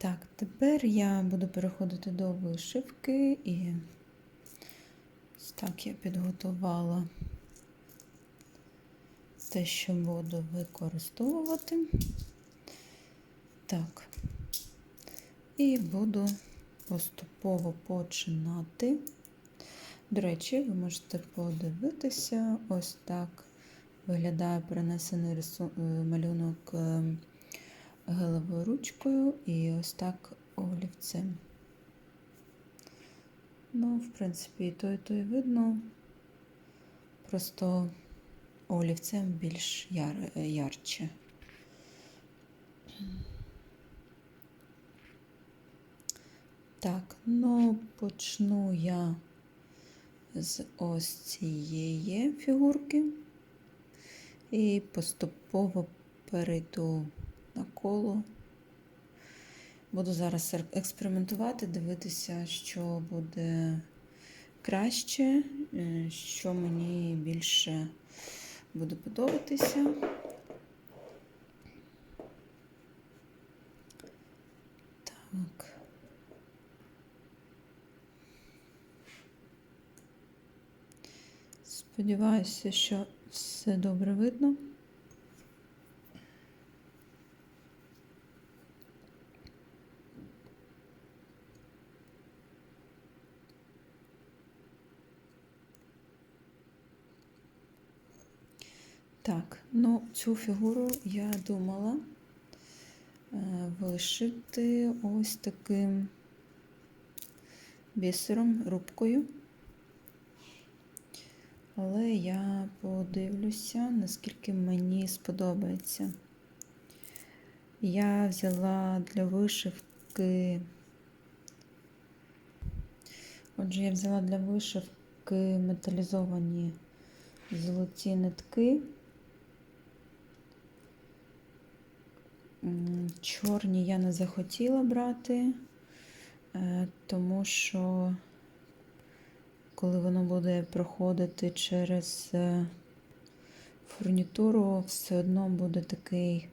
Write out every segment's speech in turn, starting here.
Так, тепер я буду переходити до вишивки і так я підготувала те, що буду використовувати. Так, і буду поступово починати. До речі, ви можете подивитися, ось так виглядає перенесений е, малюнок е, ручкою і ось так олівцем. Ну, в принципі, і то, і то і видно. Просто олівцем більш яр... ярче. Так, ну почну я з ось цієї фігурки і поступово перейду на коло. Буду зараз експериментувати, дивитися, що буде краще, е, що мені більше буде подобатися. Так. Сподіваюся, що все добре видно. Так, ну цю фігуру я думала е, вишити ось таким бісером, рубкою. Але я подивлюся, наскільки мені сподобається. Я взяла для вишивки. Отже, я взяла для вишивки металізовані золоті нитки. Чорні я не захотіла брати, е, тому що коли воно буде проходити через е, фурнітуру, все одно буде такий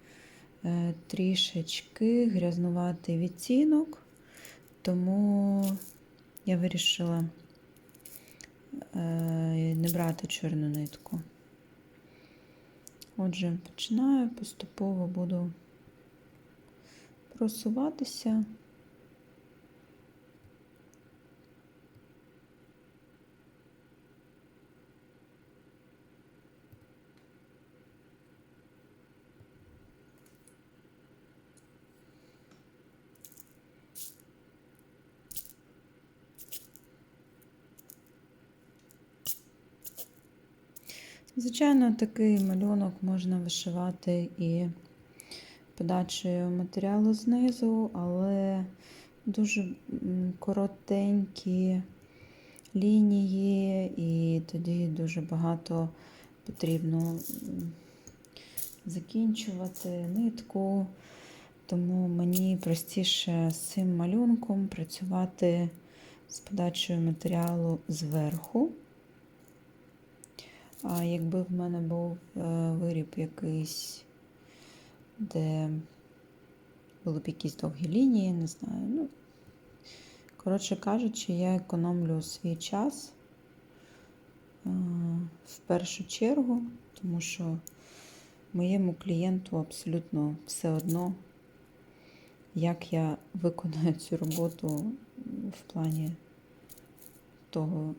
е, трішечки грязнуватий відтінок, тому я вирішила не брати чорну нитку. Отже, починаю, поступово буду просуватися. Звичайно, такий малюнок можна вишивати і подачею матеріалу знизу, але дуже коротенькі лінії, і тоді дуже багато потрібно закінчувати нитку. Тому мені простіше з цим малюнком працювати з подачею матеріалу зверху. А якби в мене був е, виріб якийсь, де були б якісь довгі лінії, не знаю. Ну, коротше кажучи, я економлю свій час е, в першу чергу, тому що моєму клієнту абсолютно все одно, як я виконую цю роботу в плані того,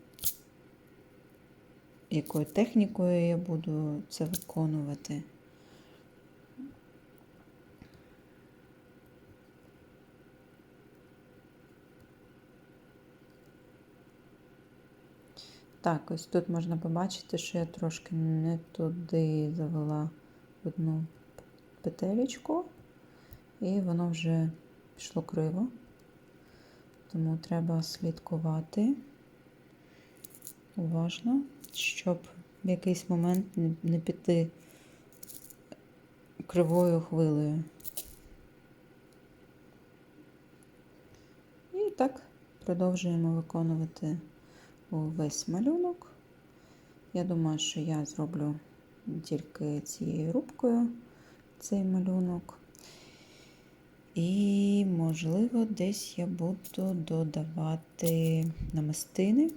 якою технікою я буду це виконувати. Так, ось тут можна побачити, що я трошки не туди завела одну петелечку, і воно вже пішло криво, тому треба слідкувати уважно, щоб в якийсь момент не піти кривою хвилею. І так продовжуємо виконувати увесь малюнок. Я думаю, що я зроблю тільки цією рубкою цей малюнок. І, можливо, десь я буду додавати намистини.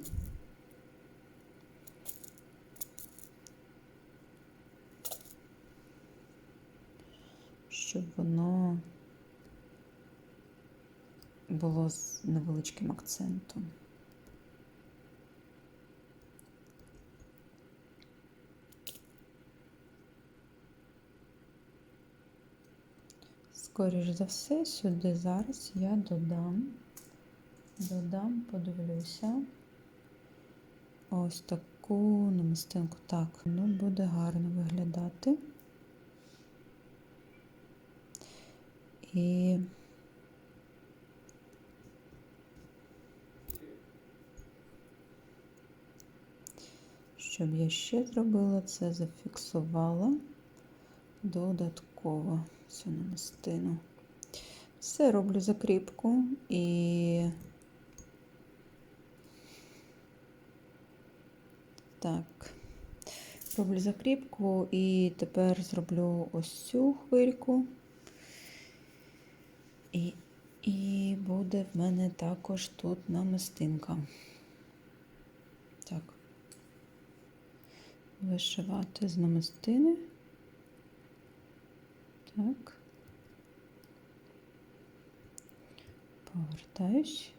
Щоб воно було з невеличким акцентом. Скоріш за все, сюди зараз я додам, додам, подивлюся. Ось таку намистинку. Так, ну буде гарно виглядати. І щоб я ще зробила, це зафіксувала додатково цю намистину. Все роблю закріпку і так, роблю закріпку і тепер зроблю ось цю хвильку. І, і буде в мене також тут намистинка. Так, вишивати з намистини. Так. Повертаюсь.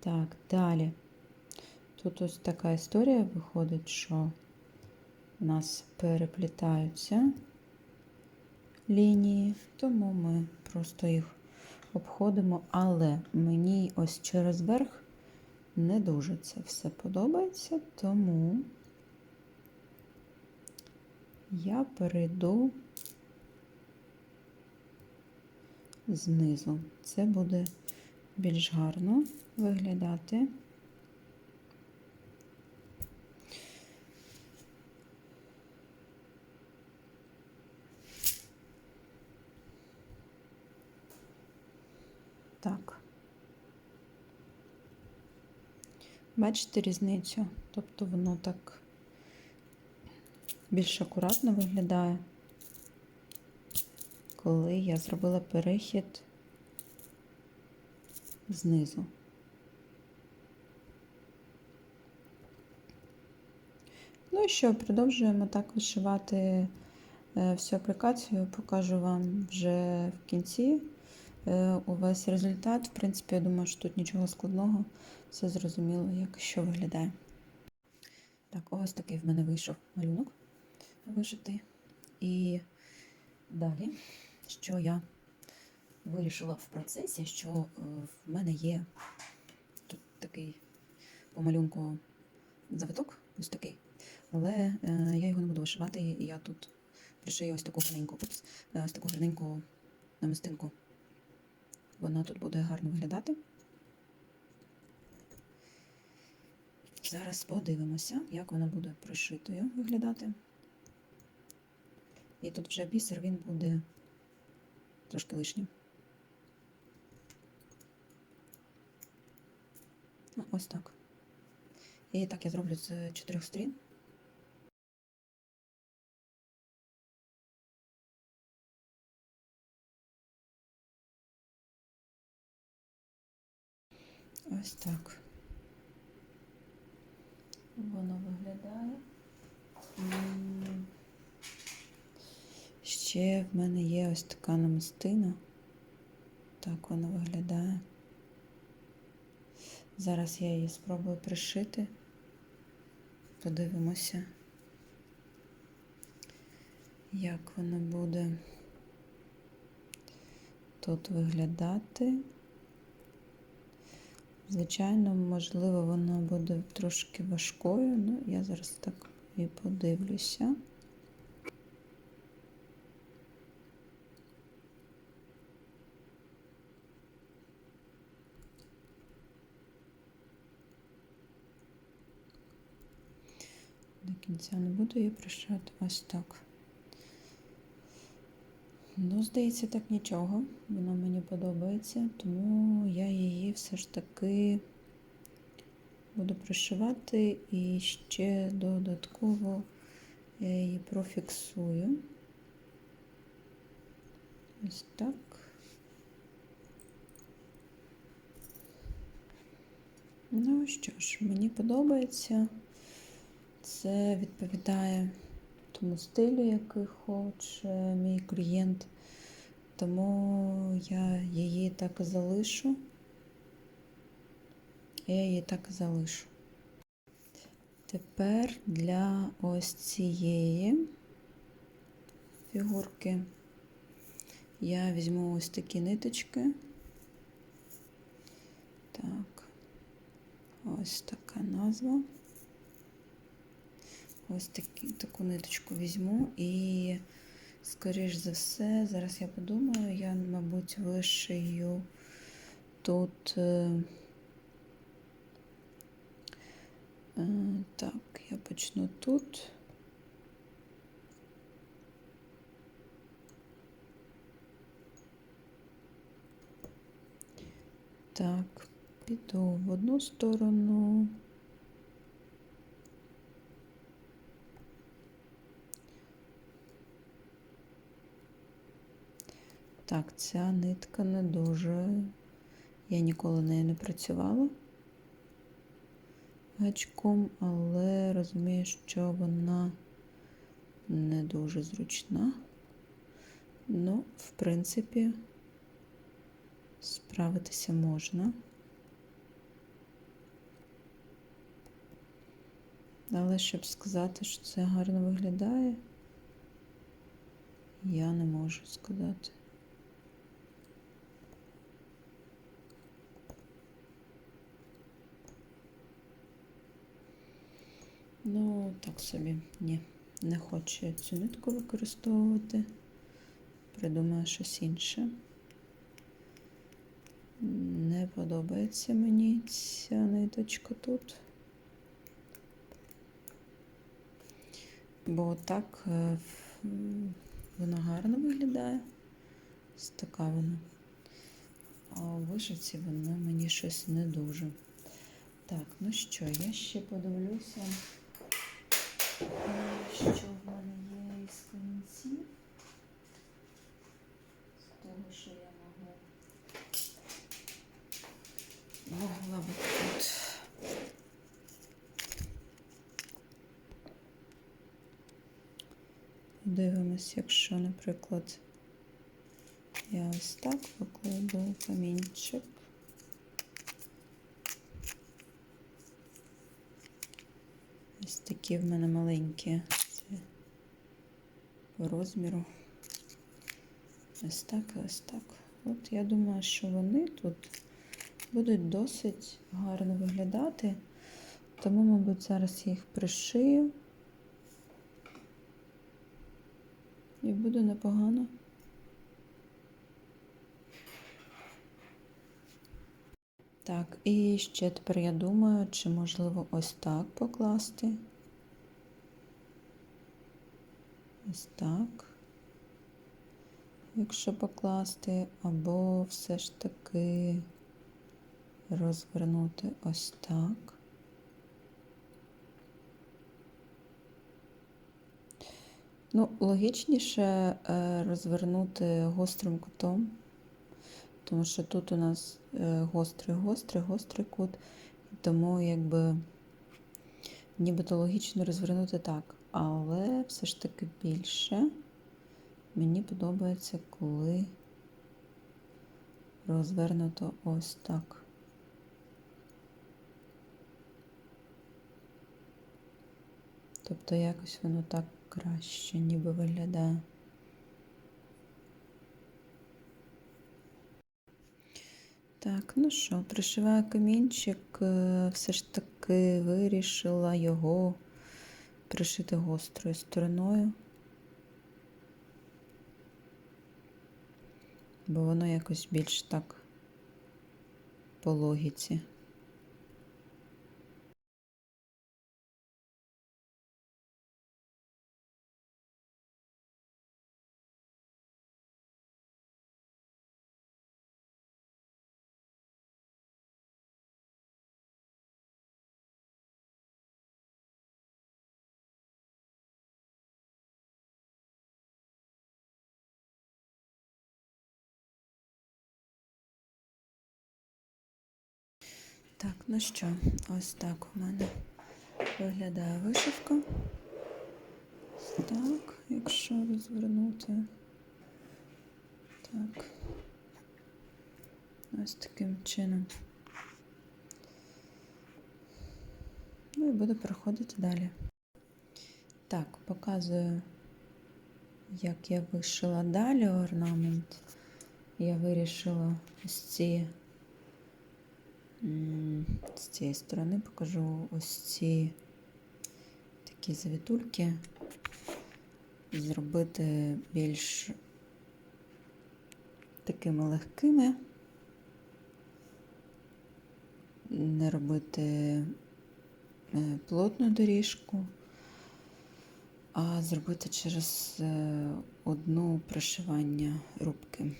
Так, далі. Тут ось така історія виходить, що у нас переплітаються лінії, тому ми просто їх обходимо, але мені ось через верх не дуже це все подобається, тому я перейду знизу. Це буде більш гарно виглядати. Так. Бачите різницю? Тобто воно так більш акуратно виглядає, коли я зробила перехід знизу. Що, продовжуємо так вишивати е, всю аплікацію, покажу вам вже в кінці е, увесь результат. В принципі, я думаю, що тут нічого складного, все зрозуміло, як що виглядає. Так, ось такий в мене вийшов малюнок вишитий. І далі, що я вирішила в процесі, що е, в мене є тут такий по малюнку завиток, ось такий. Але е, я його не буду вишивати, і я тут пришию ось таку гарненьку, е, ось таку гарненьку намистинку. Вона тут буде гарно виглядати. Зараз подивимося, як вона буде пришитою виглядати. І тут вже бісер він буде трошки лишнім. Ну, ось так. І так я зроблю з чотирьох сторін. Ось так. Воно виглядає. Ще в мене є ось така намистина. Так вона виглядає. Зараз я її спробую пришити. Подивимося, як воно буде тут виглядати. Звичайно, можливо, вона буде трошки важкою, але я зараз так і подивлюся. До кінця не буду її прощати ось так. Ну, здається, так нічого. Вона мені подобається, тому я її все ж таки буду пришивати і ще додатково я її профіксую. Ось так. Ну що ж, мені подобається. Це відповідає тому стилю, який хоче мій клієнт. Тому я її так залишу. Я її так залишу. Тепер для ось цієї фігурки я візьму ось такі ниточки. Так, ось така назва. Ось такі, таку ниточку візьму і, скоріш за все, зараз я подумаю, я, мабуть, вишию тут. Е, е, так, я почну тут. Так, піду в одну сторону. Так, ця нитка не дуже. Я ніколи нею не працювала гачком, але розумію, що вона не дуже зручна. Ну, в принципі, справитися можна. Але щоб сказати, що це гарно виглядає, я не можу сказати. Ну, так собі, ні, не хочу я цю нитку використовувати. Придумаю щось інше. Не подобається мені ця ниточка тут. Бо так е, вона гарно виглядає. Ось така вона. А у вишивці вона мені щось не дуже. Так, ну що, я ще подивлюся, що в мене є із камінців. З того, що я можу могла би тут. Дивимось, якщо, наприклад, я ось так покладу камінчик. Ось такі в мене маленькі це по розміру. Ось так і ось так. От я думаю, що вони тут будуть досить гарно виглядати, тому, мабуть, зараз я їх пришию. І буде непогано. Так, і ще тепер я думаю, чи можливо ось так покласти. Ось так. Якщо покласти, або все ж таки розвернути ось так. Ну, логічніше е, розвернути гострим кутом, тому що тут у нас е, гострий, гострий, гострий кут, тому якби нібито логічно розвернути так, але все ж таки більше мені подобається, коли розвернуто ось так. Тобто якось воно так краще ніби виглядає. Так, ну що, пришиваю камінчик, е, все ж таки вирішила його пришити гострою стороною, бо воно якось більш так по логіці. Так, ну що, ось так у мене виглядає вишивка. Так, якщо розвернути. Так. Ось таким чином. Ну і буду переходити далі. Так, показую, як я вишила далі орнамент. Я вирішила ось ці з цієї сторони покажу ось ці такі завітульки зробити більш такими легкими, не робити е, плотну доріжку, а зробити через е, одну пришивання рубки.